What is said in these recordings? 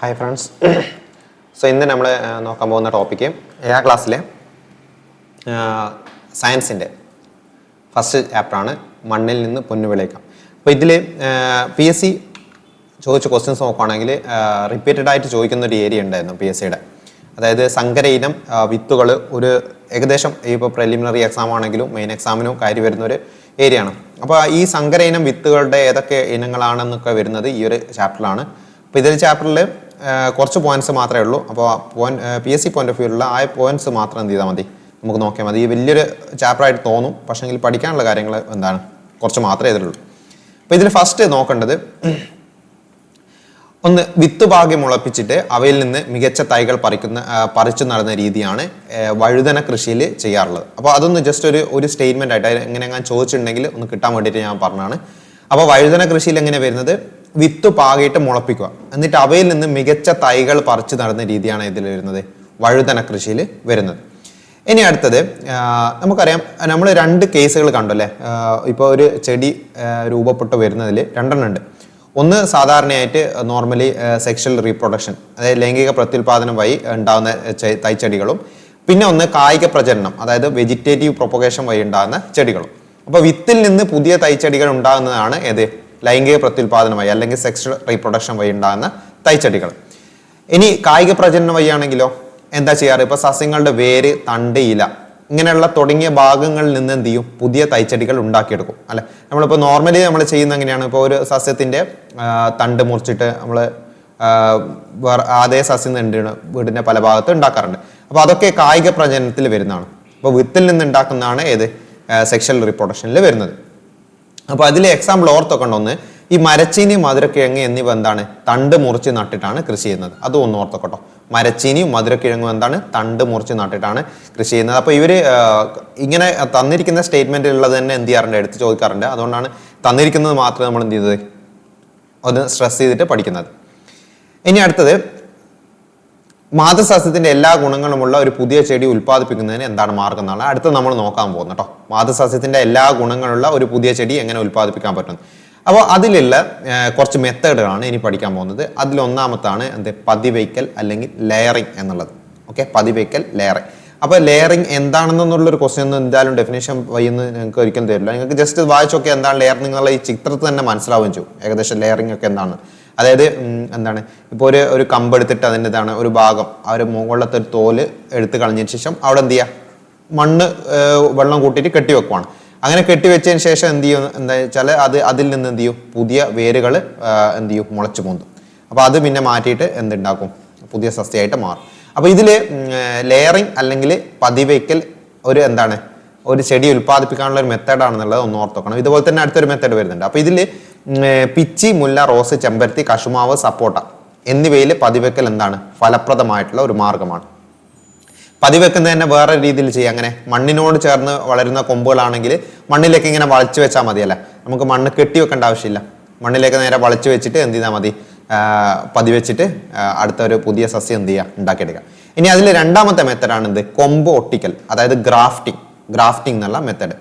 Hi friends so ഇന്ന് നമ്മൾ നോക്കാൻ പോകുന്ന ടോപ്പിക്ക് ഏഴാം ക്ലാസ്സിലെ സയൻസിന്റെ ഫസ്റ്റ് ചാപ്റ്ററാണ് മണ്ണിൽ നിന്ന് പൊന്നു വിളയിക്കാം. അപ്പോൾ ഇതിൽ പി എസ് സി ചോദിച്ച ക്വസ്റ്റ്യൻസ് നോക്കുകയാണെങ്കിൽ റിപ്പീറ്റഡ് ആയിട്ട് ചോദിക്കുന്ന ഒരു ഏരിയ ഉണ്ടായിരുന്നു പി എസ് സിയുടെ അതായത് സങ്കര ഇനം വിത്തുകൾ ഒരു ഏകദേശം ഇപ്പോൾ പ്രിലിമിനറി എക്സാം ആണെങ്കിലും മെയിൻ എക്സാമിനും കാര്യം വരുന്ന ഒരു ഏരിയ ആണ്. അപ്പോൾ ഈ സങ്കര ഇനം വിത്തുകളുടെ ഏതൊക്കെ ഇനങ്ങളാണെന്നൊക്കെ വരുന്നത് ഈ ഒരു ചാപ്റ്ററിലാണ് അപ്പോൾ ഇതിൽ ചാപ്റ്ററിൽ കുറച്ച് പോയിന്റ്സ് മാത്രമേ ഉള്ളൂ. അപ്പോൾ point P S C point ഓഫ് വ്യൂലുള്ള ആ പോയിന്റ്സ് മാത്രം എന്ത് ചെയ്താൽ മതി? നമുക്ക് നോക്കിയാൽ മതി. ഈ വലിയൊരു ചാപ്റ്ററായിട്ട് തോന്നും. പക്ഷേങ്കിൽ പഠിക്കാനുള്ള കാര്യങ്ങൾ എന്താണ്? കുറച്ച് മാത്രമേ ഇതിലുള്ളൂ അപ്പോൾ ഇതിൽ ഫസ്റ്റ് നോക്കേണ്ടത് ഒന്ന് വിത്ത് ഭാഗ്യം മുളപ്പിച്ചിട്ട് അവയിൽ നിന്ന് മികച്ച തൈകൾ പറിക്കുന്ന പറിച്ചു നടന്ന രീതിയാണ് വഴുതന കൃഷിയിൽ ചെയ്യാറുള്ളത്. അപ്പോൾ അതൊന്ന് ജസ്റ്റ് ഒരു ഒരു സ്റ്റേറ്റ്മെന്റ് ആയിട്ട് എങ്ങനെ ഞാൻ ചോദിച്ചിട്ടുണ്ടെങ്കിൽ ഒന്ന് കിട്ടാൻ വേണ്ടിയിട്ട് ഞാൻ പറഞ്ഞതാണ്. അപ്പോൾ വഴുതന കൃഷിയിൽ എങ്ങനെ വരുന്നത്? വിത്ത് പാകിയിട്ട് മുളപ്പിക്കുക. എന്നിട്ട് അവയിൽ നിന്ന് മികച്ച തൈകൾ പറിച്ചു നടന്ന രീതിയാണ് ഇതിൽ വരുന്നത്. വഴുതന കൃഷിയിൽ വരുന്നത്. ഇനി അടുത്തത് നമുക്കറിയാം നമ്മൾ രണ്ട് കേസുകൾ കണ്ടു അല്ലേ? ഇപ്പോൾ ഒരു ചെടി രൂപപ്പെട്ട് വരുന്നതിൽ രണ്ടെണ്ണം ഉണ്ട്. ഒന്ന് സാധാരണയായിട്ട് നോർമലി സെക്ഷൽ റീപ്രൊഡക്ഷൻ അതായത് ലൈംഗിക പ്രത്യുൽപാദനം വഴി ഉണ്ടാകുന്ന തൈച്ചെടികളും പിന്നെ ഒന്ന് കായിക പ്രചരണം അതായത് വെജിറ്റേറ്റീവ് പ്രൊപ്പഗേഷൻ വഴി ഉണ്ടാകുന്ന ചെടികളും. അപ്പോൾ വിത്തിൽ നിന്ന് പുതിയ തൈച്ചെടികൾ ഉണ്ടാകുന്നതാണ് ഏത്? ലൈംഗിക പ്രത്യുൽപാദനം വഴി അല്ലെങ്കിൽ സെക്സ് റീപ്രൊഡക്ഷൻ വഴി ഉണ്ടാകുന്ന തൈച്ചെടികൾ ഇനി കായിക പ്രജനനം വഴിയാണെങ്കിലോ? എന്താ ചെയ്യാറ്? ഇപ്പൊ സസ്യങ്ങളുടെ വേര് തണ്ട് ഇല ഇങ്ങനെയുള്ള തുടങ്ങിയ ഭാഗങ്ങളിൽ നിന്ന് എന്ത് ചെയ്യും? പുതിയ തൈച്ചെടികൾ ഉണ്ടാക്കിയെടുക്കും അല്ലെ? നമ്മളിപ്പോൾ നോർമലി നമ്മൾ ചെയ്യുന്ന എങ്ങനെയാണ്? ഇപ്പോൾ ഒരു സസ്യത്തിന്റെ തണ്ട് മുറിച്ചിട്ട് നമ്മൾ അതേ സസ്യം തണ്ടാണ് വീടിന്റെ പല ഭാഗത്ത് ഉണ്ടാക്കാറുണ്ട്. അപ്പോൾ അതൊക്കെ കായിക പ്രജനനത്തിൽ വരുന്നതാണ്. അപ്പോൾ വിത്തിൽ നിന്ന് ഉണ്ടാക്കുന്നതാണ് ഏത്? സെക്ഷൽ റിപ്രൊഡക്ഷനിൽ വരുന്നത്. അപ്പോൾ അതിലെ എക്സാമ്പിൾ ഓർത്തൊക്കെ ഒന്ന്. ഈ മരച്ചീനി മധുരക്കിഴങ്ങ് എന്നിവ എന്താണ്? തണ്ട് മുറിച്ച് നട്ടിട്ടാണ് കൃഷി ചെയ്യുന്നത്. അതും ഒന്ന് ഓർത്തോക്കട്ടോ മരച്ചീനിയും മധുരക്കിഴങ്ങും എന്താണ്? തണ്ട് മുറിച്ച് നട്ടിട്ടാണ് കൃഷി ചെയ്യുന്നത്. അപ്പോൾ ഇവർ ഇങ്ങനെ തന്നിരിക്കുന്ന സ്റ്റേറ്റ്മെന്റിലുള്ളത് തന്നെ എന്ത് ചെയ്യാറുണ്ട്? എടുത്ത് ചോദിക്കാറുണ്ട്. അതുകൊണ്ടാണ് തന്നിരിക്കുന്നത് മാത്രമേ നമ്മൾ എന്ത് ചെയ്തത്? ഒന്ന് സ്ട്രെസ് ചെയ്തിട്ട് പഠിക്കുന്നത്. ഇനി അടുത്തത് മാതൃസസ്യത്തിന്റെ എല്ലാ ഗുണങ്ങളുമുള്ള ഒരു പുതിയ ചെടി ഉൽപ്പാദിപ്പിക്കുന്നതിന് എന്താണ് മാർഗം എന്നാണ് അടുത്ത് നമ്മൾ നോക്കാൻ പോകുന്നത് കേട്ടോ മാതൃസസ്യത്തിന്റെ എല്ലാ ഗുണങ്ങളുള്ള ഒരു പുതിയ ചെടി എങ്ങനെ ഉൽപ്പാദിപ്പിക്കാൻ പറ്റും? അപ്പോൾ അതിലുള്ള കുറച്ച് മെത്തേഡുകളാണ് ഇനി പഠിക്കാൻ പോകുന്നത്. അതിലൊന്നാമത്താണ് എന്ത്? പതിവയ്ക്കൽ അല്ലെങ്കിൽ ലെയറിങ് എന്നുള്ളത്. ഓക്കെ? പതിവയ്ക്കൽ ലെയറിങ് അപ്പോൾ ലെയറിങ് എന്താണെന്നുള്ളൊരു ക്വസ്റ്റ്യൻ ഒന്നും എന്തായാലും ഡെഫിനേഷൻ വയ്യെന്ന് നിങ്ങൾക്ക് ഒരിക്കലും തരില്ല. നിങ്ങൾക്ക് ജസ്റ്റ് വായിച്ചൊക്കെ എന്താണ് ലെയറിങ് എന്നുള്ള ഈ ചിത്രത്തിൽ തന്നെ മനസ്സിലാവുകയും ചെയ്യും. ഏകദേശം ലെയറിങ് ഒക്കെ എന്താണ്? അതായത് എന്താണ് ഇപ്പോൾ ഒരു ഒരു കമ്പ് എടുത്തിട്ട് അതിന്റെ ഇതാണ് ഒരു ഭാഗം ആ ഒരു മുകളിലത്തെ ഒരു തോൽ എടുത്ത് കളഞ്ഞതിന് ശേഷം അവിടെ എന്ത് ചെയ്യുക? മണ്ണ് വെള്ളം കൂട്ടിയിട്ട് കെട്ടി വെക്കുവാണ്. അങ്ങനെ കെട്ടി വെച്ചതിന് ശേഷം എന്ത് ചെയ്യും എന്താ വെച്ചാൽ അത് അതിൽ നിന്ന് എന്ത് ചെയ്യും? പുതിയ വേരുകൾ എന്ത് ചെയ്യും? മുളച്ചു പൊന്തും അപ്പോൾ അത് പിന്നെ മാറ്റിയിട്ട് എന്തുണ്ടാക്കും? പുതിയ സസ്യമായിട്ട് മാറും. അപ്പോൾ ഇതിൽ ലെയറിങ് അല്ലെങ്കിൽ പതിവയ്ക്കൽ ഒരു എന്താണ്? ഒരു ചെടി ഉൽപ്പാദിപ്പിക്കാനുള്ള ഒരു മെത്തേഡാണെന്നുള്ളത് ഒന്ന് ഓർത്തോക്കണം ഇതുപോലെ തന്നെ അടുത്തൊരു മെത്തേഡ് വരുന്നുണ്ട്. അപ്പോൾ ഇതിൽ പിച്ചി മുല്ല റോസ് ചെമ്പരത്തി കശുമാവ് സപ്പോട്ട എന്നിവയിൽ പതിവെക്കൽ എന്താണ്? ഫലപ്രദമായിട്ടുള്ള ഒരു മാർഗമാണ്. പതിവെക്കുന്നത് തന്നെ വേറെ രീതിയിൽ ചെയ്യാം. അങ്ങനെ മണ്ണിനോട് ചേർന്ന് വളരുന്ന കൊമ്പുകളാണെങ്കിൽ മണ്ണിലേക്ക് ഇങ്ങനെ വളച്ചു വെച്ചാൽ മതിയല്ല? നമുക്ക് മണ്ണ് കെട്ടി വെക്കേണ്ട ആവശ്യമില്ല. മണ്ണിലേക്ക് നേരെ വളച്ചു വെച്ചിട്ട് എന്ത് ചെയ്താൽ മതി? പതിവെച്ചിട്ട് അടുത്ത ഒരു പുതിയ സസ്യം എന്ത് ചെയ്യുക? ഉണ്ടാക്കിയെടുക്കുക. ഇനി അതിൽ രണ്ടാമത്തെ മെത്തഡാണ് എന്ത് കൊമ്പ് ഒട്ടിക്കൽ അതായത് ഗ്രാഫ്റ്റിംഗ്. ഗ്രാഫ്റ്റിംഗ് എന്നുള്ള മെത്തഡ്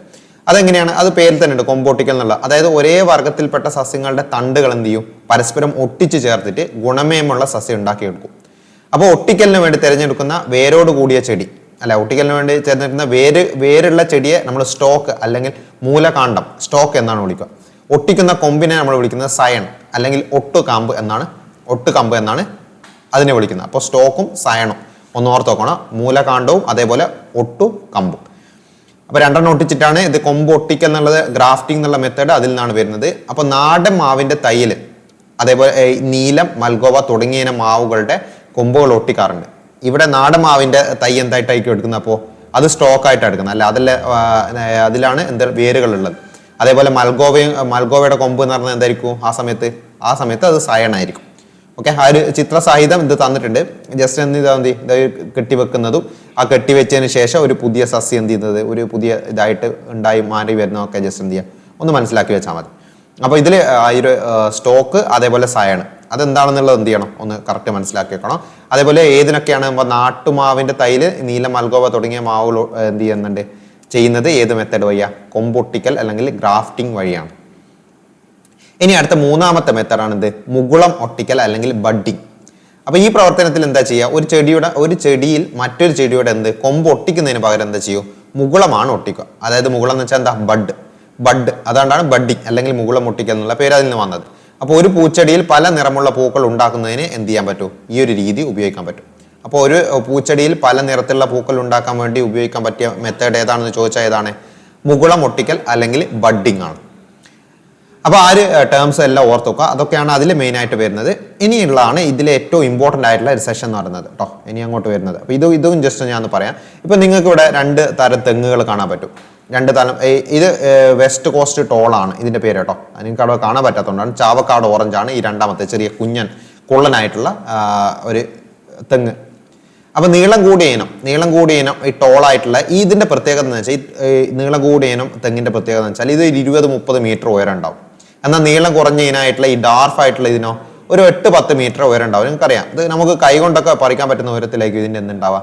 അതെങ്ങനെയാണ്? അത് പേരിൽ തന്നെ ഉണ്ട് കൊമ്പോട്ടിക്കൽ എന്നുള്ള. അതായത് ഒരേ വർഗത്തിൽപ്പെട്ട സസ്യങ്ങളുടെ തണ്ടുകൾ എന്ത് ചെയ്യും? പരസ്പരം ഒട്ടിച്ചു ചേർത്തിട്ട് ഗുണമേമുള്ള സസ്യം ഉണ്ടാക്കിയെടുക്കും. അപ്പോൾ ഒട്ടിക്കലിന് വേണ്ടി തിരഞ്ഞെടുക്കുന്ന വേരോട് കൂടിയ ചെടി അല്ല ഒട്ടിക്കലിന് വേണ്ടി തിരഞ്ഞെടുക്കുന്ന വേര് വേരുള്ള ചെടിയെ നമ്മൾ സ്റ്റോക്ക് അല്ലെങ്കിൽ മൂലകാണ്ഡം സ്റ്റോക്ക് എന്നാണ് വിളിക്കുക. ഒട്ടിക്കുന്ന കൊമ്പിനെ നമ്മൾ വിളിക്കുന്നത് സയൺ അല്ലെങ്കിൽ ഒട്ടുകാമ്പ് എന്നാണ് ഒട്ടുകമ്പ് എന്നാണ് അതിനെ വിളിക്കുന്നത്. അപ്പോൾ സ്റ്റോക്കും സയണും ഒന്ന് ഓർത്ത് നോക്കണം അതേപോലെ ഒട്ടു കമ്പും അപ്പൊ രണ്ടെണ്ണം ഒട്ടിച്ചിട്ടാണ് ഇത് കൊമ്പ് ഒട്ടിക്കൽ എന്നുള്ളത് ഗ്രാഫ്റ്റിംഗ് എന്നുള്ള മെത്തേഡ് അതിൽ നിന്നാണ് വരുന്നത്. അപ്പോൾ നാടൻ മാവിന്റെ തൈയിൽ അതേപോലെ നീലം മൽഗോവ തുടങ്ങിയ മാവുകളുടെ കൊമ്പുകൾ ഒട്ടിക്കാറുണ്ട്. ഇവിടെ നാടൻ മാവിന്റെ തൈ എന്തായിട്ടായിരിക്കും എടുക്കുന്നത്? അപ്പോൾ അത് സ്റ്റോക്ക് ആയിട്ടാണ് എടുക്കുന്നത്. അല്ല അതിൽ അതിലാണ് എന്താ വേരുകൾ ഉള്ളത് അതേപോലെ മൽഗോവയും മൽഗോവയുടെ കൊമ്പ് എന്ന് പറഞ്ഞാൽ എന്തായിരിക്കും ആ സമയത്ത്? ആ സമയത്ത് അത് സയണായിരിക്കും ഓക്കെ ആ ഒരു ചിത്രസാഹിതം ഇത് തന്നിട്ടുണ്ട്. ജസ്റ്റ് എന്ത് ഇതാ മതി ഇത് കെട്ടിവെക്കുന്നതും. ആ കെട്ടിവെച്ചതിന് ശേഷം ഒരു പുതിയ സസ്യം എന്ത് ചെയ്യുന്നത്? ഒരു പുതിയ ഇതായിട്ട് ഉണ്ടായി മാറി വരുന്നതൊക്കെ ജസ്റ്റ് എന്ത് ചെയ്യുക? ഒന്ന് മനസ്സിലാക്കി വെച്ചാൽ മതി. അപ്പോൾ ഇതിൽ ഈ ഒരു സ്റ്റോക്ക് അതേപോലെ സയാണ് അതെന്താണെന്നുള്ളത് എന്ത് ചെയ്യണം? ഒന്ന് കറക്റ്റ് മനസ്സിലാക്കി വെക്കണം. അതേപോലെ ഏതിനൊക്കെയാണ് ഇപ്പോൾ നാട്ടുമാവിന്റെ തൈൽ നീല മൽഗോവ തുടങ്ങിയ മാവുകൾ എന്ത് ചെയ്യുന്നുണ്ട്? ചെയ്യുന്നത് ഏത് മെത്തേഡ് വഴിയാ? കൊമ്പൊട്ടിക്കൽ അല്ലെങ്കിൽ ഗ്രാഫ്റ്റിംഗ് വഴിയാണ്. ഇനി അടുത്ത മൂന്നാമത്തെ മെത്തേഡാണ് ഇത് മുകുളം ഒട്ടിക്കൽ അല്ലെങ്കിൽ ബഡ്ഡിങ് അപ്പോൾ ഈ പ്രവർത്തനത്തിൽ എന്താ ചെയ്യുക? ഒരു ചെടിയുടെ ഒരു ചെടിയിൽ മറ്റൊരു ചെടിയുടെ എന്ത്? കൊമ്പ് ഒട്ടിക്കുന്നതിന് പകരം എന്താ ചെയ്യൂ? മുകുളമാണ് ഒട്ടിക്കുക. അതായത് മുകുളം എന്ന് വെച്ചാൽ എന്താ? ബഡ്. ബഡ്. അതുകൊണ്ടാണ് ബഡ്ഡിങ് അല്ലെങ്കിൽ മുകുളം ഒട്ടിക്കുക എന്നുള്ള പേര് അതിൽ നിന്ന് വന്നത്. അപ്പോൾ ഒരു പൂച്ചെടിയിൽ പല നിറമുള്ള പൂക്കൾ ഉണ്ടാക്കുന്നതിന് എന്ത് ചെയ്യാൻ പറ്റും? ഈ ഒരു രീതി ഉപയോഗിക്കാൻ പറ്റും. അപ്പോൾ ഒരു പൂച്ചെടിയിൽ പല നിറത്തിലുള്ള പൂക്കൾ ഉണ്ടാക്കാൻ വേണ്ടി ഉപയോഗിക്കാൻ പറ്റിയ മെത്തേഡ് ഏതാണെന്ന് ചോദിച്ചാൽ ഏതാണ്? മുകുളം ഒട്ടിക്കൽ അല്ലെങ്കിൽ ബഡ്ഡിംഗ് ആണ്. അപ്പോൾ ആ ഒരു ടേംസ് എല്ലാം ഓർത്ത് വെക്കുക അതൊക്കെയാണ് അതിൽ മെയിനായിട്ട് വരുന്നത്. ഇനിയുള്ളതാണ് ഇതിലെ ഏറ്റവും ഇമ്പോർട്ടന്റ് ആയിട്ടുള്ള ഒരു സെഷൻ എന്ന് പറയുന്നത് കേട്ടോ. ഇനി അങ്ങോട്ട് വരുന്നത്. അപ്പോൾ ഇതും ഇതും ജസ്റ്റ് ഞാൻ പറയാം. ഇപ്പോൾ നിങ്ങൾക്ക് ഇവിടെ രണ്ട് തരം തെങ്ങുകൾ കാണാൻ പറ്റും. രണ്ട് തലം ഇത് വെസ്റ്റ് കോസ്റ്റ് ടോളാണ് ഇതിന്റെ പേര് കേട്ടോ. നിങ്ങൾക്ക് അവിടെ കാണാൻ പറ്റാത്തതുകൊണ്ടാണ് ചാവക്കാട് ഓറഞ്ച് ആണ് ഈ രണ്ടാമത്തെ ചെറിയ കുഞ്ഞൻ കുള്ളനായിട്ടുള്ള ഒരു തെങ്ങ്. അപ്പോൾ നീളം കൂടിയ ഇനം നീളം കൂടിയ ഇനം ഈ ടോളായിട്ടുള്ള ഈ ഇതിന്റെ പ്രത്യേകത എന്ന് വെച്ചാൽ ഈ നീളം കൂടിയ ഇനം തെങ്ങിന്റെ പ്രത്യേകത എന്ന് വെച്ചാൽ ഇത് ഇരുപത് മുപ്പത് മീറ്റർ ഉയരം ഉണ്ടാവും. എന്നാൽ നീളം കുറഞ്ഞ ഇനായിട്ടുള്ള ഈ ഡാർഫ് ആയിട്ടുള്ള ഇതിനോ ഒരു എട്ട് പത്ത് മീറ്റർ ഉയരം ഉണ്ടാവും നിങ്ങൾക്കറിയാം. ഇത് നമുക്ക് കൈ കൊണ്ടൊക്കെ പറിക്കാൻ പറ്റുന്ന ഉയരത്തിലേക്ക് ഇതിന്റെ എന്തുണ്ടാവുക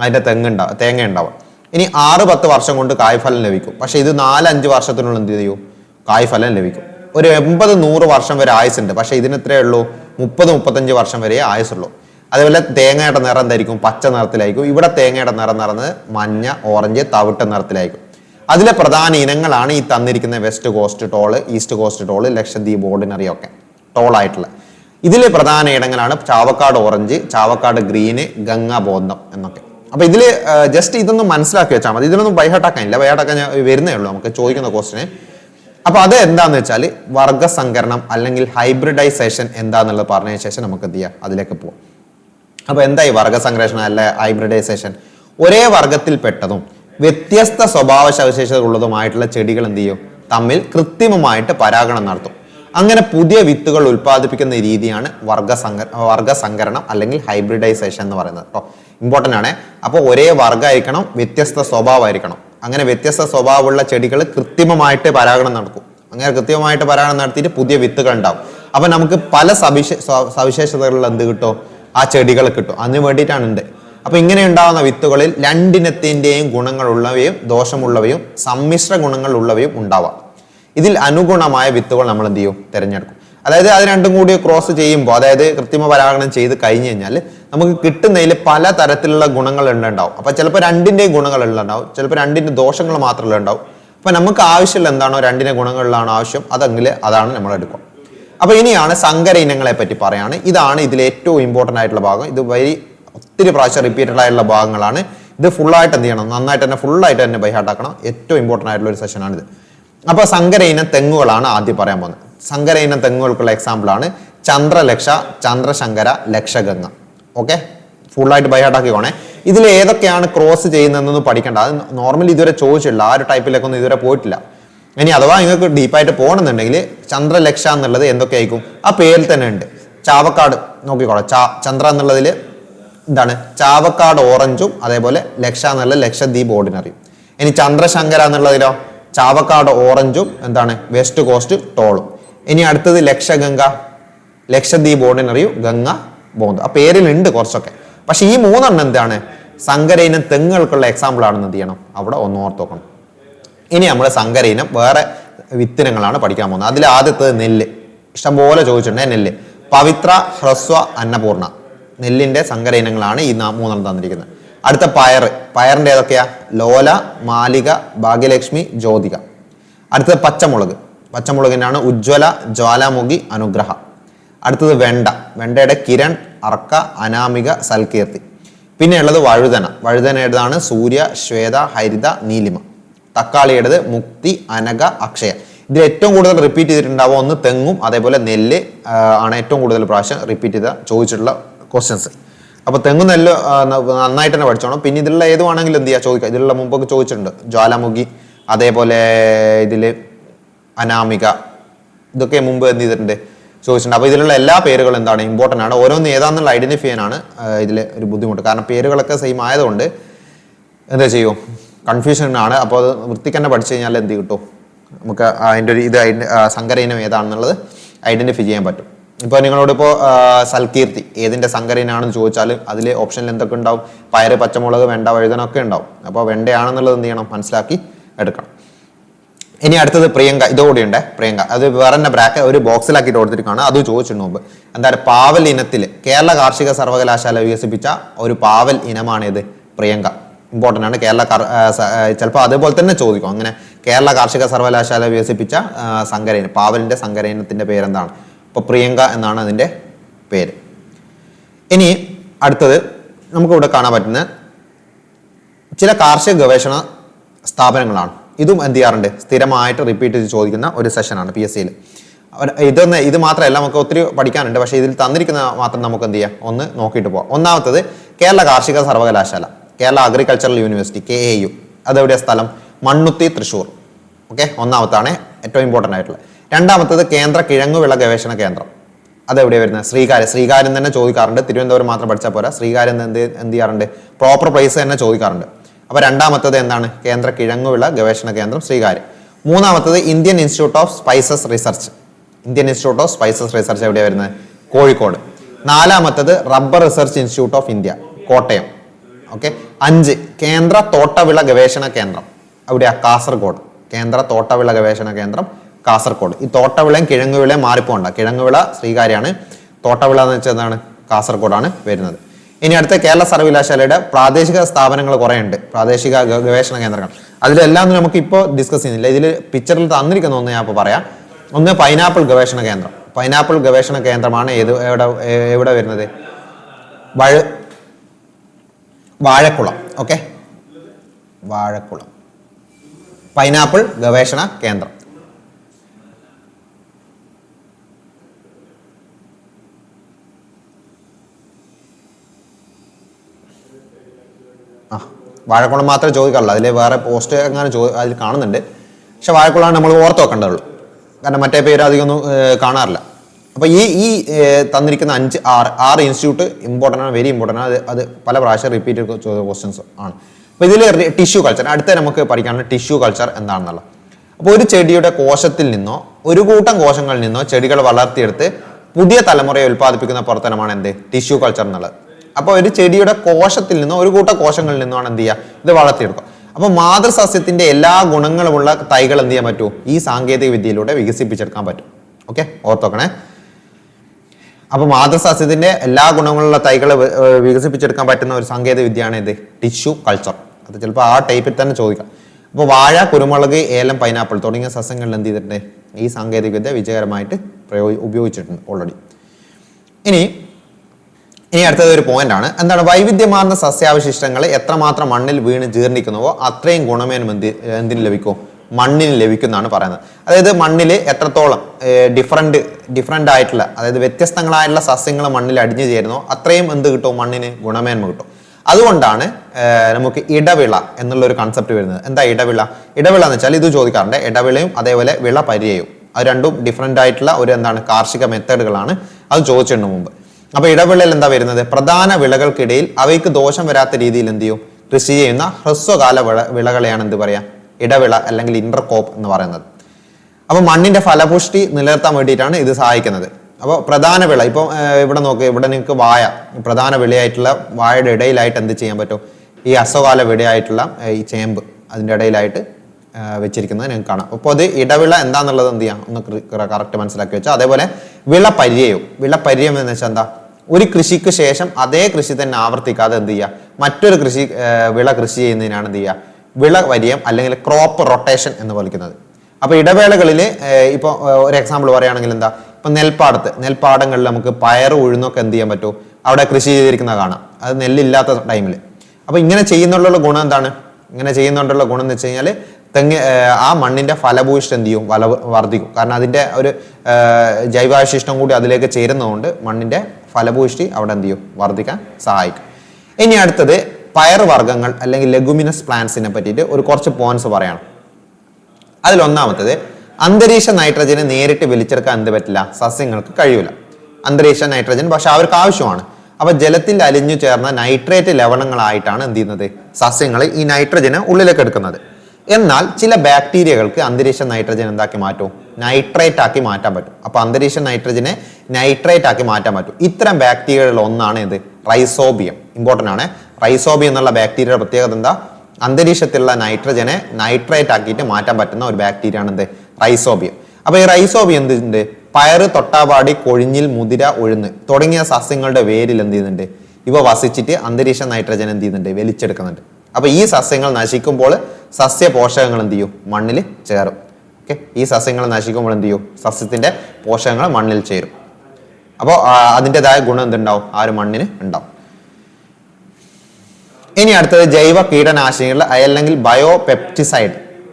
അതിന്റെ തെങ്ങ് ഉണ്ടാവുക തേങ്ങ ഉണ്ടാവുക ഇനി ആറ് പത്ത് വർഷം കൊണ്ട് കായ്ഫലം ലഭിക്കും. പക്ഷെ ഇത് നാലഞ്ച് വർഷത്തിനുള്ളിൽ എന്ത് ചെയ്യും? കായ്ഫലം ലഭിക്കും. ഒരു എൺപത് നൂറ് വർഷം വരെ ആയുസുണ്ട് പക്ഷേ ഇതിന് ഉള്ളൂ. മുപ്പത് മുപ്പത്തഞ്ച് വർഷം വരെ ആയുസുള്ളൂ അതേപോലെ തേങ്ങയുടെ നിറം എന്തായിരിക്കും? പച്ച നിറത്തിലായിരിക്കും. ഇവിടെ തേങ്ങയുടെ നിറം നിറഞ്ഞത് മഞ്ഞ ഓറഞ്ച് തവിട്ട നിറത്തിലായിരിക്കും. അതിലെ പ്രധാന ഇനങ്ങളാണ് ഈ തന്നിരിക്കുന്ന west coast tall east coast tall Lakshadweep ordinary ഒക്കെ ടോളായിട്ടുള്ള ഇതിലെ പ്രധാന ഇടങ്ങളാണ് ചാവക്കാട് ഓറഞ്ച് ചാവക്കാട് ഗ്രീന് ഗംഗ ബോധം എന്നൊക്കെ. അപ്പൊ ഇതിൽ ജസ്റ്റ് ഇതൊന്നും മനസ്സിലാക്കി വെച്ചാൽ മതി. ഇതിനൊന്നും ബൈഹാട്ടാക്കാനില്ല ബൈഹാട്ടാക്കാൻ വരുന്നേ ഉള്ളൂ നമുക്ക് ചോദിക്കുന്ന ക്വസ്റ്റിന് അപ്പൊ അത് എന്താന്ന് വെച്ചാൽ വർഗസങ്കരണം അല്ലെങ്കിൽ ഹൈബ്രിഡൈസേഷൻ എന്താന്നുള്ളത് പറഞ്ഞതിന് ശേഷം നമുക്ക് എന്ത് ചെയ്യാം? അതിലേക്ക് പോവാം. അപ്പൊ എന്തായി വർഗസംഗ്രഷണം അല്ലെ ഹൈബ്രിഡൈസേഷൻ ഒരേ വർഗത്തിൽപ്പെട്ടതും വ്യത്യസ്ത സ്വഭാവ സവിശേഷതകളുള്ളതുമായിട്ടുള്ള ചെടികൾ എന്ത് ചെയ്യും? തമ്മിൽ കൃത്രിമമായിട്ട് പരാഗണം നടത്തും. അങ്ങനെ പുതിയ വിത്തുകൾ ഉൽപ്പാദിപ്പിക്കുന്ന രീതിയാണ് വർഗസങ്ക വർഗസങ്കരണം അല്ലെങ്കിൽ ഹൈബ്രിഡൈസേഷൻ എന്ന് പറയുന്നത്. കേട്ടോ ഇമ്പോർട്ടന്റ് ആണ്. അപ്പോൾ ഒരേ വർഗമായിരിക്കണം വ്യത്യസ്ത സ്വഭാവമായിരിക്കണം. അങ്ങനെ വ്യത്യസ്ത സ്വഭാവമുള്ള ചെടികൾ കൃത്രിമമായിട്ട് പരാഗണം നടക്കും. അങ്ങനെ കൃത്യമായിട്ട് പരാഗണം നടത്തിയിട്ട് പുതിയ വിത്തുകൾ ഉണ്ടാവും. അപ്പം നമുക്ക് പല സവിശേ സ്വ- സവിശേഷതകളിൽ എന്ത് കിട്ടും? ആ ചെടികൾ കിട്ടും. അതിന് വേണ്ടിയിട്ടാണ് ഉണ്ട് അപ്പൊ ഇങ്ങനെ ഉണ്ടാകുന്ന വിത്തുകളിൽ രണ്ടിനത്തിന്റെയും ഗുണങ്ങളുള്ളവയും ദോഷമുള്ളവയും സമ്മിശ്ര ഗുണങ്ങളുള്ളവയും ഉണ്ടാവാം. ഇതിൽ അനുഗുണമായ വിത്തുകൾ നമ്മൾ എന്ത് ചെയ്യും? തിരഞ്ഞെടുക്കും. അതായത് അത് രണ്ടും കൂടി ക്രോസ് ചെയ്യുമ്പോൾ അതായത് കൃത്രിമ പരാഗണം ചെയ്ത് കഴിഞ്ഞ് കഴിഞ്ഞാൽ നമുക്ക് കിട്ടുന്നതിൽ പല തരത്തിലുള്ള ഗുണങ്ങൾ ഉണ്ടാവും. അപ്പൊ ചിലപ്പോൾ രണ്ടിന്റെയും ഗുണങ്ങൾ ഉണ്ടാവും ചിലപ്പോൾ രണ്ടിന്റെ ദോഷങ്ങൾ മാത്രമല്ല ഉണ്ടാവും. അപ്പൊ നമുക്ക് ആവശ്യമുള്ള എന്താണോ രണ്ടിന്റെ ഗുണങ്ങളിലാണോ ആവശ്യം അതെങ്കിൽ അതാണ് നമ്മൾ എടുക്കുക. അപ്പൊ ഇനിയാണ് സങ്കര ഇനങ്ങളെ പറ്റി പറയാണ്. ഇതാണ് ഇതിൽ ഏറ്റവും ഇമ്പോർട്ടന്റ് ആയിട്ടുള്ള ഭാഗം. ഇത് വരി ഒത്തിരി പ്രാവശ്യം റിപ്പീറ്റഡ് ആയിട്ടുള്ള ഭാഗങ്ങളാണ്. ഇത് ഫുള്ളായിട്ട് എന്ത് ചെയ്യണം? നന്നായിട്ട് തന്നെ ഫുള്ളായിട്ട് തന്നെ ബൈഹാട്ടാക്കണം ഏറ്റവും ഇമ്പോർട്ടന്റ് ആയിട്ടുള്ള ഒരു സെഷനാണിത് അപ്പോൾ സങ്കര ഇനം തെങ്ങുകളാണ് ആദ്യം പറയാൻ പോകുന്നത്. സങ്കര ഇനം തെങ്ങുകൾക്കുള്ള എക്സാമ്പിളാണ് ചന്ദ്രലക്ഷ ചന്ദ്രശങ്കര ലക്ഷഗംഗ. ഓക്കെ ഫുള്ളായിട്ട് പോണേ ഇതിൽ ഏതൊക്കെയാണ് ക്രോസ് ചെയ്യുന്നതെന്നൊന്ന് പഠിക്കേണ്ട. അത് നോർമലി ഇതുവരെ ചോദിച്ചിട്ടില്ല. ആ ഒരു ടൈപ്പിലേക്കൊന്നും ഇതുവരെ പോയിട്ടില്ല. ഇനി അഥവാ നിങ്ങൾക്ക് ഡീപ്പായിട്ട് പോകണമെന്നുണ്ടെങ്കിൽ ചന്ദ്രലക്ഷ എന്നുള്ളത് എന്തൊക്കെ ആയിരിക്കും ആ പേരിൽ തന്നെ ഉണ്ട്. ചാവക്കാട് നോക്കിക്കോളാം. ചാ ചന്ദ്ര എന്നുള്ളതിൽ എന്താണ് ചാവക്കാട് ഓറഞ്ചും അതേപോലെ ലക്ഷ എന്നുള്ള ലക്ഷദ്വീപ് ഓർഡിനറിയും ഇനി ചന്ദ്രശങ്കര എന്നുള്ളതിലോ? ചാവക്കാട് ഓറഞ്ചും എന്താണ്? വെസ്റ്റ് കോസ്റ്റ് ടോളും ഇനി അടുത്തത് ലക്ഷഗംഗ. ലക്ഷദ്വീപ് ഓർഡിനറിയും ഗംഗ ബോന്ത് ആ പേരിലുണ്ട് കുറച്ചൊക്കെ. പക്ഷെ ഈ മൂന്നെണ്ണം എന്താണ്? സങ്കരയിനം തെങ്ങുകൾക്കുള്ള എക്സാമ്പിൾ ആണെന്ന് എന്ത് ചെയ്യണം? അവിടെ ഒന്ന് ഓർത്തോക്കണം ഇനി നമ്മൾ സങ്കരയിനം വേറെ വിത്തിനങ്ങളാണ് പഠിക്കാൻ പോകുന്നത്. അതിൽ ആദ്യത്തത് നെല്ല്. ഇഷ്ടംപോലെ ചോദിച്ചിട്ടുണ്ടെങ്കിൽ നെല്ല്. പവിത്ര ഹ്രസ്വ അന്നപൂർണ. നെല്ലിന്റെ സങ്കര ഇനങ്ങളാണ് ഈ മൂന്നെണ്ണം തന്നിരിക്കുന്നത്. അടുത്ത പയർ പയറിന്റെ ഏതൊക്കെയാ? ലോല മാലിക ഭാഗ്യലക്ഷ്മി ജ്യോതിക. അടുത്തത് പച്ചമുളക്. പച്ചമുളകിനാണ് ഉജ്ജ്വല ജ്വാലാമുഖി അനുഗ്രഹ. അടുത്തത് വെണ്ട. വെണ്ടയുടെ കിരൺ അർക്ക അനാമിക സൽകീർത്തി. പിന്നെ ഉള്ളത് വഴുതന. വഴുതനയുടേതാണ് സൂര്യ ശ്വേത ഹരിത നീലിമ. തക്കാളിയുടേത് മുക്തി അനക അക്ഷയ. ഇതിൽ ഏറ്റവും കൂടുതൽ റിപ്പീറ്റ് ചെയ്തിട്ടുണ്ടാവുക ഒന്ന് തെങ്ങും അതേപോലെ നെല്ല് ആണ് ഏറ്റവും കൂടുതൽ പ്രാവശ്യം റിപ്പീറ്റ് ചെയ്ത ചോദിച്ചിട്ടുള്ള ക്വസ്റ്റ്യൻസ് അപ്പോൾ തെങ്ങ് നെല്ല് നന്നായിട്ട് തന്നെ പഠിച്ചോണം. പിന്നെ ഇതിലുള്ള ഏത് വേണമെങ്കിലും എന്ത് ചെയ്യാം? ചോദിക്കുക ഇതിലുള്ള മുമ്പൊക്കെ ചോദിച്ചിട്ടുണ്ട്. ജ്വാലാമുഖി അതേപോലെ ഇതിൽ അനാമിക ഇതൊക്കെ മുമ്പ് എന്ത് ചെയ്തിട്ടുണ്ട്? ചോദിച്ചിട്ടുണ്ട്. അപ്പോൾ ഇതിലുള്ള എല്ലാ പേരുകളും എന്താണ്? ഇമ്പോർട്ടന്റ് ആണ്. ഓരോന്ന് ഏതാണെന്നുള്ള ഐഡന്റിഫൈ ചെയ്യാനാണ് ഇതിൽ ഒരു ബുദ്ധിമുട്ട്. കാരണം പേരുകളൊക്കെ സെയിം ആയതുകൊണ്ട് എന്താ ചെയ്യും? കൺഫ്യൂഷൻ ആണ്. അപ്പോൾ അത് വൃത്തിക്ക് തന്നെ പഠിച്ചു കഴിഞ്ഞാൽ എന്ത് കിട്ടും? നമുക്ക് അതിന്റെ ഒരു ഇത് ഐഡൻ- ആ, സങ്കര ഇനം ഏതാണെന്നുള്ളത് ഐഡന്റിഫൈ ചെയ്യാൻ പറ്റും. ഇപ്പോൾ നിങ്ങളോട് ഇപ്പോൾ സൽകീർത്തി ഏതിന്റെ സങ്കരനാണെന്ന് ചോദിച്ചാൽ അതിൽ ഓപ്ഷനിൽ എന്തൊക്കെ ഉണ്ടാവും? പയറ് പച്ചമുളക് വെണ്ട വഴുതനൊക്കെ ഉണ്ടാവും. അപ്പോൾ വെണ്ടയാണെന്നുള്ളത് എന്ത് ചെയ്യണം? മനസ്സിലാക്കി എടുക്കണം. ഇനി അടുത്തത് പ്രിയങ്ക. ഇതോടെയുണ്ട് പ്രിയങ്ക. അത് വേറെ തന്നെ ബ്രാക്ക് ഒരു ബോക്സിലാക്കിയിട്ട് കൊടുത്തിരിക്കുകയാണ്. അത് ചോദിച്ചിട്ടുണ്ട് മുമ്പ്. എന്താണ് പാവൽ ഇനത്തിൽ കേരള കാർഷിക സർവകലാശാല വികസിപ്പിച്ച ഒരു പാവൽ ഇനമാണ് ഇത് പ്രിയങ്ക? ഇമ്പോർട്ടന്റ് ആണ്. കേരള ചിലപ്പോൾ അതുപോലെ തന്നെ ചോദിക്കും. അങ്ങനെ കേരള കാർഷിക സർവകലാശാല വികസിപ്പിച്ച സങ്കരയിനം പാവലിന്റെ സങ്കരയിനത്തിന്റെ പേരെന്താണ്? ഇപ്പോൾ പ്രിയങ്ക എന്നാണ് അതിന്റെ പേര്. ഇനി അടുത്തത് നമുക്കിവിടെ കാണാൻ പറ്റുന്ന ചില കാർഷിക ഗവേഷണ സ്ഥാപനങ്ങളാണ്. ഇതും എന്ത് ചെയ്യാറുണ്ട്? സ്ഥിരമായിട്ട് റിപ്പീറ്റ് ചെയ്ത് ചോദിക്കുന്ന ഒരു സെഷനാണ് പി എസ് സിയിൽ ഇതൊന്ന് ഇത് മാത്രമല്ല നമുക്ക് ഒത്തിരി പഠിക്കാനുണ്ട്. പക്ഷേ ഇതിൽ തന്നിരിക്കുന്ന മാത്രം നമുക്ക് എന്ത് ചെയ്യാം? ഒന്ന് നോക്കിയിട്ട് പോകാം ഒന്നാമത്തത് കേരള കാർഷിക സർവകലാശാല Kerala agricultural university K A U അതെവിടെയാണ് സ്ഥലം? മണ്ണുത്തി തൃശ്ശൂർ ഓക്കെ ഒന്നാമത്താണ് ഏറ്റവും ഇമ്പോർട്ടന്റ് ആയിട്ടുള്ളത്. രണ്ടാമത്തത് കേന്ദ്ര കിഴങ്ങുവിള ഗവേഷണ കേന്ദ്രം. അതെവിടെ വരുന്നത്? ശ്രീകാര്യം. ശ്രീകാര്യം തന്നെ ചോദിക്കാറുണ്ട്. തിരുവനന്തപുരം മാത്രം പഠിച്ചാൽ പോരാ. ശ്രീകാര്യം എന്ത് എന്ത് ചെയ്യാറുണ്ട്? പ്രോപ്പർ പ്ലേസ് തന്നെ ചോദിക്കാറുണ്ട്. അപ്പോൾ രണ്ടാമത്തത് എന്താണ്? കേന്ദ്ര കിഴങ്ങുവിള ഗവേഷണ കേന്ദ്രം ശ്രീകാര്യം. മൂന്നാമത്തത് Indian institute of spices research. Indian institute of spices research എവിടെയാണ് വരുന്നത്? കോഴിക്കോട്. നാലാമത്തത് rubber research institute of India Kottayam. Okay? അഞ്ച് കേന്ദ്ര തോട്ടവിള ഗവേഷണ കേന്ദ്രം. എവിടെയാ കാസർഗോഡ്. കേന്ദ്ര തോട്ടവിള ഗവേഷണ കേന്ദ്രം കാസർഗോഡ് ഈ തോട്ടവിളയും കിഴങ്ങുവിളയും മാറിപ്പോണ്ട. കിഴങ്ങുവിള ശ്രീകാര്യാണ്. തോട്ടവിള എന്ന് വെച്ചാൽ എന്താണ്? കാസർഗോഡാണ് വരുന്നത്. ഇനി അടുത്ത കേരള സർവകലാശാലയുടെ പ്രാദേശിക സ്ഥാപനങ്ങൾ കുറേ ഉണ്ട് പ്രാദേശിക ഗവേഷണ കേന്ദ്രങ്ങൾ. അതിലെല്ലാം നമുക്ക് ഇപ്പോൾ ഡിസ്കസ് ചെയ്യുന്നില്ല. ഇതിൽ പിക്ചറിൽ തന്നിരിക്കുന്ന ഒന്ന് ഞാൻ ഇപ്പോൾ പറയാം. ഒന്ന് പൈനാപ്പിൾ ഗവേഷണ കേന്ദ്രം. പൈനാപ്പിൾ ഗവേഷണ കേന്ദ്രമാണ് ഏത് എവിടെ എവിടെ വരുന്നത്? വഴ വാഴക്കുളം. ഓക്കെ? വാഴക്കുളം. പൈനാപ്പിൾ ഗവേഷണ കേന്ദ്രം. വാഴക്കുളം മാത്രമേ ചോദിക്കാറുള്ളൂ. അതിൽ വേറെ പോസ്റ്റ് അങ്ങനെ ചോ അതിൽ കാണുന്നുണ്ട്. പക്ഷെ വാഴക്കുളമാണ് നമ്മൾ ഓർത്ത് വെക്കേണ്ടതുള്ളൂ. കാരണം മറ്റേ പേര് അധികം ഒന്നും കാണാറില്ല. അപ്പോൾ ഈ ഈ തന്നിരിക്കുന്ന അഞ്ച് ആറ് ആറ് ഇൻസ്റ്റിറ്റ്യൂട്ട് ഇമ്പോർട്ടന്റ് ആണ് വെരി ഇമ്പോർട്ടന്റ് ആണ്. അത് അത് പല പ്രാവശ്യം റിപ്പീറ്റ് ചോദിച്ച ക്വസ്റ്റ്യൻസ് ആണ്. അപ്പോൾ ഇതിൽ ടിഷ്യൂ കൾച്ചർ അടുത്ത നമുക്ക് പഠിക്കാനുള്ള ടിഷ്യൂ കൾച്ചർ എന്താണെന്നുള്ളത്. അപ്പോൾ ഒരു ചെടിയുടെ കോശത്തിൽ നിന്നോ ഒരു കൂട്ടം കോശങ്ങളിൽ നിന്നോ ചെടികൾ വളർത്തിയെടുത്ത് പുതിയ തലമുറയെ ഉൽപ്പാദിപ്പിക്കുന്ന പ്രവർത്തനമാണ് എന്ത്? ടിഷ്യൂ കൾച്ചർ എന്നുള്ളത്. അപ്പോൾ ഒരു ചെടിയുടെ കോശത്തിൽ നിന്നോ ഒരു കൂട്ടം കോശങ്ങളിൽ നിന്നുമാണ് എന്ത് ചെയ്യുക? ഇത് വളർത്തിയെടുക്കുക. അപ്പോൾ മാതൃസസ്യത്തിന്റെ എല്ലാ ഗുണങ്ങളുമുള്ള തൈകൾ എന്ത് ചെയ്യാൻ പറ്റുമോ ഈ സാങ്കേതിക വിദ്യയിലൂടെ വികസിപ്പിച്ചെടുക്കാൻ പറ്റും. ഓക്കെ? ഓർത്തോക്കണേ അപ്പോൾ മാതൃസസ്യത്തിന്റെ എല്ലാ ഗുണങ്ങളുള്ള തൈകൾ വികസിപ്പിച്ചെടുക്കാൻ പറ്റുന്ന ഒരു സാങ്കേതിക വിദ്യയാണ് ഇത്. Tissue culture. അത് ചിലപ്പോൾ ആ ടൈപ്പിൽ തന്നെ ചോദിക്കാം. അപ്പോൾ വാഴ കുരുമുളക് ഏലം പൈനാപ്പിൾ തുടങ്ങിയ സസ്യങ്ങളിൽ എന്ത് ചെയ്തിട്ടുണ്ട്? ഈ സാങ്കേതിക വിദ്യ വിജയകരമായിട്ട് പ്രയോഗി ഉപയോഗിച്ചിട്ടുണ്ട് ഓൾറെഡി ഇനി ഇനി അടുത്തത് ഒരു പോയിന്റ് ആണ്. എന്താണ് വൈവിധ്യമാർന്ന സസ്യാവശിഷ്ടങ്ങൾ എത്രമാത്രം മണ്ണിൽ വീണ് ജീർണിക്കുന്നുവോ അത്രയും ഗുണമേന്മ എന്ത് എന്തിന് ലഭിക്കും? മണ്ണിന് ലഭിക്കുന്നതാണ് പറയുന്നത്. അതായത് മണ്ണിൽ എത്രത്തോളം ഡിഫറെന്റ് ഡിഫറെന്റ് ആയിട്ടുള്ള അതായത് വ്യത്യസ്തങ്ങളായിട്ടുള്ള സസ്യങ്ങൾ മണ്ണിൽ അടിഞ്ഞു ചേരുന്നോ അത്രയും എന്ത് കിട്ടും? മണ്ണിന് ഗുണമേന്മ കിട്ടും. അതുകൊണ്ടാണ് നമുക്ക് ഇടവിള എന്നുള്ള ഒരു കൺസെപ്റ്റ് വരുന്നത്. എന്താ ഇടവിള? ഇടവിള എന്ന് വെച്ചാൽ ഇത് ചോദിക്കാറുണ്ട്. ഇടവിളയും അതേപോലെ വിള പരിചയവും അത് രണ്ടും ഡിഫറെന്റ് ആയിട്ടുള്ള ഒരു എന്താണ് കാർഷിക മെത്തേഡുകളാണ് അത് ചോദിച്ചിട്ടുണ്ട് മുമ്പ്. അപ്പൊ ഇടവിളയിൽ എന്താ വരുന്നത്? പ്രധാന വിളകൾക്കിടയിൽ അവയ്ക്ക് ദോഷം വരാത്ത രീതിയിൽ എന്ത് ചെയ്യും? കൃഷി ചെയ്യുന്ന ഹ്രസ്വകാല വിള വിളകളെയാണ് എന്ത് പറയാ? ഇടവിള അല്ലെങ്കിൽ ഇന്റർകോപ്പ് എന്ന് പറയുന്നത്. അപ്പൊ മണ്ണിന്റെ ഫലപുഷ്ടി നിലനിർത്താൻ വേണ്ടിയിട്ടാണ് ഇത് സഹായിക്കുന്നത്. അപ്പോൾ പ്രധാന വിള ഇപ്പോൾ ഇവിടെ നോക്ക് ഇവിടെ നിങ്ങൾക്ക് വായ പ്രധാന വിളയായിട്ടുള്ള വാഴയുടെ ഇടയിലായിട്ട് എന്ത് ചെയ്യാൻ പറ്റും? ഈ അസ്വകാല വിളയായിട്ടുള്ള ഈ ചേമ്പ് അതിന്റെ ഇടയിലായിട്ട് വെച്ചിരിക്കുന്നത് നിങ്ങൾക്ക് കാണാം. അപ്പോൾ അത് ഇടവിള എന്താണെന്നുള്ളത് എന്ത് ചെയ്യാം? ഒന്ന് കറക്റ്റ് മനസ്സിലാക്കി വെച്ചാൽ അതേപോലെ വിള വിളപര്യം എന്ന് വെച്ചാൽ എന്താ? ഒരു കൃഷിക്ക് ശേഷം അതേ കൃഷി തന്നെ ആവർത്തിക്കാതെ എന്ത് ചെയ്യുക? മറ്റൊരു കൃഷി വിള കൃഷി ചെയ്യുന്നതിനാണ് എന്ത് ചെയ്യുക? വിള വരിയം അല്ലെങ്കിൽ ക്രോപ്പ് റൊട്ടേഷൻ എന്ന് വിളിക്കുന്നത്. അപ്പോൾ ഇടവേളകളിൽ ഇപ്പോൾ ഒരു എക്സാമ്പിൾ പറയുകയാണെങ്കിൽ എന്താ? ഇപ്പൊ നെൽപ്പാടത്ത് നെൽപ്പാടങ്ങളിൽ നമുക്ക് പയർ ഉഴുന്നൊക്കെ എന്ത് ചെയ്യാൻ പറ്റുമോ അവിടെ കൃഷി ചെയ്തിരിക്കുന്നത് കാണാം. അത് നെല്ലില്ലാത്ത ടൈമിൽ അപ്പോൾ ഇങ്ങനെ ചെയ്യുന്നുള്ള ഗുണം എന്താണ്? ഇങ്ങനെ ചെയ്യുന്നുണ്ടുള്ള ഗുണം എന്ന് വെച്ച് കഴിഞ്ഞാൽ തെങ്ങ് ആ മണ്ണിന്റെ ഫലഭൂയിഷ്ഠം എന്ത് ചെയ്യും? വല വർദ്ധിക്കും. കാരണം അതിന്റെ ഒരു ജൈവാവശിഷ്ടം കൂടി അതിലേക്ക് ചേരുന്നതുകൊണ്ട് മണ്ണിന്റെ ഫലഭൂയിഷ്ടി അവിടെ എന്ത് ചെയ്യും? വർദ്ധിക്കാൻ സഹായിക്കും. ഇനി അടുത്തത് പയർ വർഗങ്ങൾ അല്ലെങ്കിൽ ലഘുമിനസ് പ്ലാന്റ്സിനെ പറ്റിയിട്ട് ഒരു കുറച്ച് പോയിന്റ്സ് പറയണം. അതിലൊന്നാമത്തത് അന്തരീക്ഷ നൈട്രജനെ നേരിട്ട് വലിച്ചെടുക്കാൻ എന്ത് പറ്റില്ല? സസ്യങ്ങൾക്ക് കഴിയില്ല അന്തരീക്ഷ നൈട്രജൻ പക്ഷെ അവർക്ക് ആവശ്യമാണ്. അപ്പൊ ജലത്തിൽ അലിഞ്ഞു ചേർന്ന നൈട്രേറ്റ് ലവണങ്ങളായിട്ടാണ് എന്ത് ചെയ്യുന്നത്? സസ്യങ്ങൾ ഈ നൈട്രജനെ ഉള്ളിലേക്ക് എടുക്കുന്നത്. എന്നാൽ ചില ബാക്ടീരിയകൾക്ക് അന്തരീക്ഷ നൈട്രജൻ എന്താക്കി മാറ്റും? നൈട്രേറ്റ് ആക്കി മാറ്റാൻ പറ്റും. അപ്പൊ അന്തരീക്ഷ നൈട്രജനെ നൈട്രേറ്റ് ആക്കി മാറ്റാൻ പറ്റും. ഇത്തരം ബാക്ടീരിയകളിൽ ഒന്നാണ് ഇത് റൈസോബിയം ഇമ്പോർട്ടന്റ് ആണ്. റൈസോബിയം എന്നുള്ള ബാക്ടീരിയയുടെ പ്രത്യേകത എന്താ? അന്തരീക്ഷത്തിലുള്ള നൈട്രജനെ നൈട്രേറ്റ് ആക്കിയിട്ട് മാറ്റാൻ പറ്റുന്ന ഒരു ബാക്ടീരിയ ആണ് എന്ത്? റൈസോബിയം അപ്പൊ ഈ റൈസോബിയം എന്തുണ്ട്? പയറ് തൊട്ടാവാടി കൊഴിഞ്ഞിൽ മുതിര ഉഴുന്ന് തുടങ്ങിയ സസ്യങ്ങളുടെ വേരിൽ എന്ത് ചെയ്യുന്നുണ്ട്? ഇവ വസിച്ചിട്ട് അന്തരീക്ഷ നൈട്രജൻ എന്ത് ചെയ്യുന്നുണ്ട്? വലിച്ചെടുക്കുന്നുണ്ട്. അപ്പൊ ഈ സസ്യങ്ങൾ നശിക്കുമ്പോൾ സസ്യ പോഷകങ്ങൾ എന്ത് ചെയ്യും? മണ്ണിൽ ചേരും. ഓക്കെ ഈ സസ്യങ്ങൾ നശിക്കുമ്പോൾ എന്ത് ചെയ്യും? സസ്യത്തിന്റെ പോഷകങ്ങൾ മണ്ണിൽ ചേരും. അപ്പോൾ അതിന്റെതായ ഗുണം എന്തുണ്ടാവും? ആ ഒരു മണ്ണിന് ഉണ്ടാവും. ഇനി അടുത്തത് ജൈവ കീടനാശിനികൾ അല്ലെങ്കിൽ ബയോ പെപ്റ്റിസൈഡ്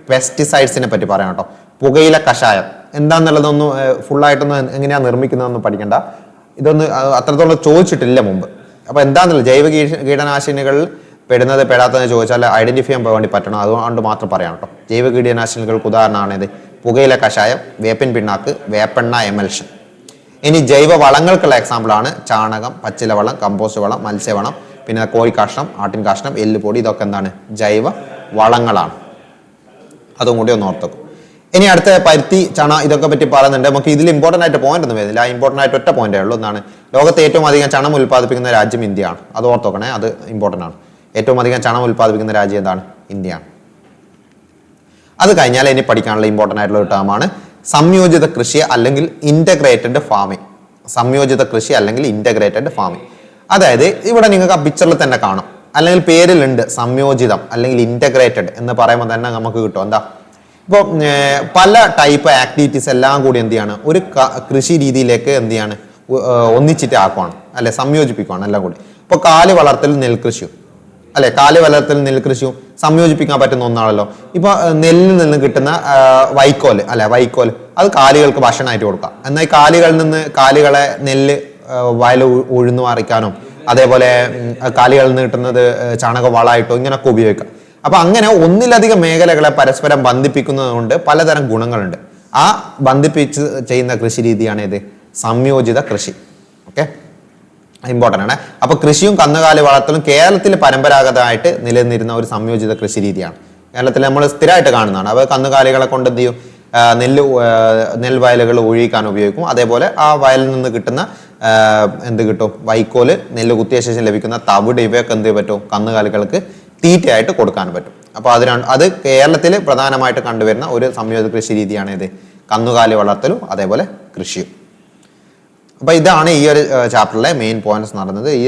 പെസ്റ്റിസൈഡ്സിനെ പറ്റി പറയാം കേട്ടോ. പുകയില കഷായം. എന്താന്നുള്ളതൊന്നും ഫുള്ളായിട്ടൊന്നും എങ്ങനെയാണ് നിർമ്മിക്കുന്നതെന്ന് പഠിക്കണ്ട. ഇതൊന്നും അത്രത്തോളം ചോദിച്ചിട്ടില്ല മുമ്പ്. അപ്പോൾ എന്താന്നുള്ളത്? ജൈവ കീട- കീടനാശിനികളിൽ പെടുന്നത് പെടാത്തതെന്ന് ചോദിച്ചാൽ ഐഡന്റിഫൈ ചെയ്യാൻ വേണ്ടി പറ്റണം. അതുകൊണ്ട് മാത്രം പറയാം കേട്ടോ. ജൈവ കീടനാശിനികൾക്ക് ഉദാഹരണമാണ് ഇത്. പുകയില കഷായം വേപ്പിൻ പിണ്ണാക്ക് വേപ്പെണ്ണ എമൽഷൻ ഇനി ജൈവ വളങ്ങൾക്കുള്ള എക്സാമ്പിളാണ് ചാണകം പച്ചിലവളം കമ്പോസ്റ്റ് വളം മത്സ്യവളം പിന്നെ കോഴി കാഷ്ണം ആട്ടിൻ കാഷ്ണം എല്ലുപൊടി ഇതൊക്കെ എന്താണ്? ജൈവ വളങ്ങളാണ്. അതും കൂടി ഒന്ന് ഓർത്തേക്കും ഇനി അടുത്ത പരുത്തി ചണ ഇതൊക്കെ പറ്റി പറയുന്നുണ്ട്. നമുക്ക് ഇതിൽ ഇമ്പോർട്ടന്റ് ആയിട്ട് പോയിന്റ് ഒന്നും വരുന്നില്ല. ഇമ്പോർട്ടന്റ് ആയിട്ട് ഒറ്റ പോയിന്റേ ഉള്ളൂ. എന്നാണ് ലോകത്തെ ഏറ്റവും അധികം ചണം ഉൽപ്പാദിപ്പിക്കുന്ന രാജ്യം ഇന്ത്യയാണ്. അത് ഓർത്തോക്കണേ അത് ഇമ്പോർട്ടന്റ് ആണ്. ഏറ്റവും അധികം ചണം ഉൽപ്പാദിപ്പിക്കുന്ന രാജ്യം എന്താണ് ഇന്ത്യയാണ് അത് കഴിഞ്ഞാൽ ഇനി പഠിക്കാനുള്ള ഇമ്പോർട്ടന്റ് ആയിട്ടുള്ള ഒരു ടേമാണ് സംയോജിത കൃഷി അല്ലെങ്കിൽ ഇന്റഗ്രേറ്റഡ് ഫാമിംഗ് സംയോജിത കൃഷി അല്ലെങ്കിൽ ഇന്റഗ്രേറ്റഡ് ഫാമിംഗ് അതായത് ഇവിടെ നിങ്ങൾക്ക് ആ പിക്ചറിൽ തന്നെ കാണും. അല്ലെങ്കിൽ പേരിലുണ്ട് സംയോജിതം അല്ലെങ്കിൽ ഇന്റഗ്രേറ്റഡ് എന്ന് പറയുമ്പോൾ തന്നെ നമുക്ക് കിട്ടും. എന്താ? ഇപ്പോൾ പല ടൈപ്പ് ആക്ടിവിറ്റീസ് എല്ലാം കൂടി എന്ത് ചെയ്യാണ്? ഒരു കൃഷി രീതിയിലേക്ക് എന്ത് ചെയ്യാണ്? ഒന്നിച്ചിട്ട് ആക്കുവാണ്. അല്ലെ സംയോജിപ്പിക്കുവാണ് എല്ലാം കൂടി. ഇപ്പോൾ കാൽ വളർത്തൽ നെൽകൃഷിയും? അല്ലെ കാൽ വലത്തിൽ നെൽകൃഷിയും സംയോജിപ്പിക്കാൻ പറ്റുന്ന ഒന്നാണല്ലോ. ഇപ്പൊ നെല്ലിൽ നിന്ന് കിട്ടുന്ന വൈക്കോൽ അല്ലെ വൈക്കോൽ അത് കാലികൾക്ക് ഭക്ഷണമായിട്ട് കൊടുക്കാം. എന്നാൽ ഈ കാലികളിൽ നിന്ന് കാലികളെ നെല്ല് വയൽ ഉഴുന്നു മറിക്കാനും അതേപോലെ കാലുകളിൽ നിന്ന് കിട്ടുന്നത് ചാണക വളമായിട്ടോ ഇങ്ങനെയൊക്കെ ഉപയോഗിക്കാം. അപ്പൊ അങ്ങനെ ഒന്നിലധികം മേഖലകളെ പരസ്പരം ബന്ധിപ്പിക്കുന്നത് കൊണ്ട് പലതരം ഗുണങ്ങളുണ്ട്. ആ ബന്ധിപ്പിച്ച് ചെയ്യുന്ന കൃഷി രീതിയാണ് ഇത് സംയോജിത കൃഷി. ഓക്കെ? ഇമ്പോർട്ടന്റ് ആണ്. അപ്പോൾ കൃഷിയും കന്നുകാലി വളർത്തലും കേരളത്തിൽ പരമ്പരാഗതമായിട്ട് നിലനിന്നിരുന്ന ഒരു സംയോജിത കൃഷി രീതിയാണ്. കേരളത്തിൽ നമ്മൾ സ്ഥിരമായിട്ട് കാണുന്നതാണ്. അപ്പോൾ കന്നുകാലികളെ കൊണ്ട് എന്ത് ചെയ്യും? നെല്ല് നെൽവയലുകൾ ഒഴിക്കാൻ ഉപയോഗിക്കും. അതേപോലെ ആ വയലിൽ നിന്ന് കിട്ടുന്ന എന്ത് കിട്ടും? വൈക്കോൽ നെല്ല് കുത്തിയ ശേഷം ലഭിക്കുന്ന തവിട് ഇവയൊക്കെ എന്ത് പറ്റും? കന്നുകാലികൾക്ക് തീറ്റയായിട്ട് കൊടുക്കാൻ പറ്റും. അപ്പോൾ അതിനാണ് അത് കേരളത്തിൽ പ്രധാനമായിട്ട് കണ്ടുവരുന്ന ഒരു സംയോജിത കൃഷി രീതിയാണ് ഇത്. കന്നുകാലി വളർത്തലും അതേപോലെ കൃഷിയും. അപ്പൊ ഇതാണ് ഈ ഒരു ചാപ്റ്ററിലെ മെയിൻ പോയിന്റ്സ് നടന്നത്. ഈ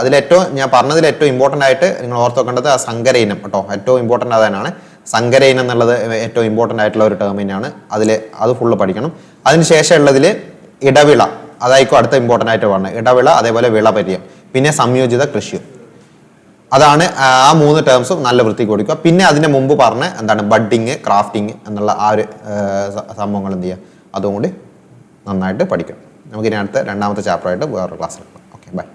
അതിലേറ്റവും ഞാൻ പറഞ്ഞതിൽ ഏറ്റവും ഇമ്പോർട്ടന്റ് ആയിട്ട് നിങ്ങൾ ഓർത്ത് വെക്കേണ്ടത് ആ സങ്കരയിനം കേട്ടോ. ഏറ്റവും ഇമ്പോർട്ടന്റ് അതാണ് സങ്കരയിനം എന്നുള്ളത് ഏറ്റവും ഇമ്പോർട്ടന്റ് ആയിട്ടുള്ള ഒരു ടേം തന്നെയാണ്. അതിൽ അത് ഫുള്ള് പഠിക്കണം. അതിനുശേഷം ഉള്ളതിൽ ഇടവിള അതായിരിക്കും അടുത്ത ഇമ്പോർട്ടന്റ് ആയിട്ട് പറഞ്ഞത് ഇടവിള അതേപോലെ വിള പരിചയം പിന്നെ സംയോജിത കൃഷിയും. അതാണ് ആ മൂന്ന് ടേംസും നല്ല വൃത്തിക്ക് കൊടുക്കുക. പിന്നെ അതിന് മുമ്പ് പറഞ്ഞ എന്താണ്? ബഡ്ഡിങ് ക്രാഫ്റ്റിംഗ് എന്നുള്ള ആ ഒരു സംഭവങ്ങൾ എന്ത് ചെയ്യുക? അതും കൂടി നന്നായിട്ട് പഠിക്കണം. നമുക്കിനി അടുത്ത രണ്ടാമത്തെ ചാപ്റ്ററായിട്ട് വേറൊരു ക്ലാസ് എടുക്കാം ഓക്കെ ബൈ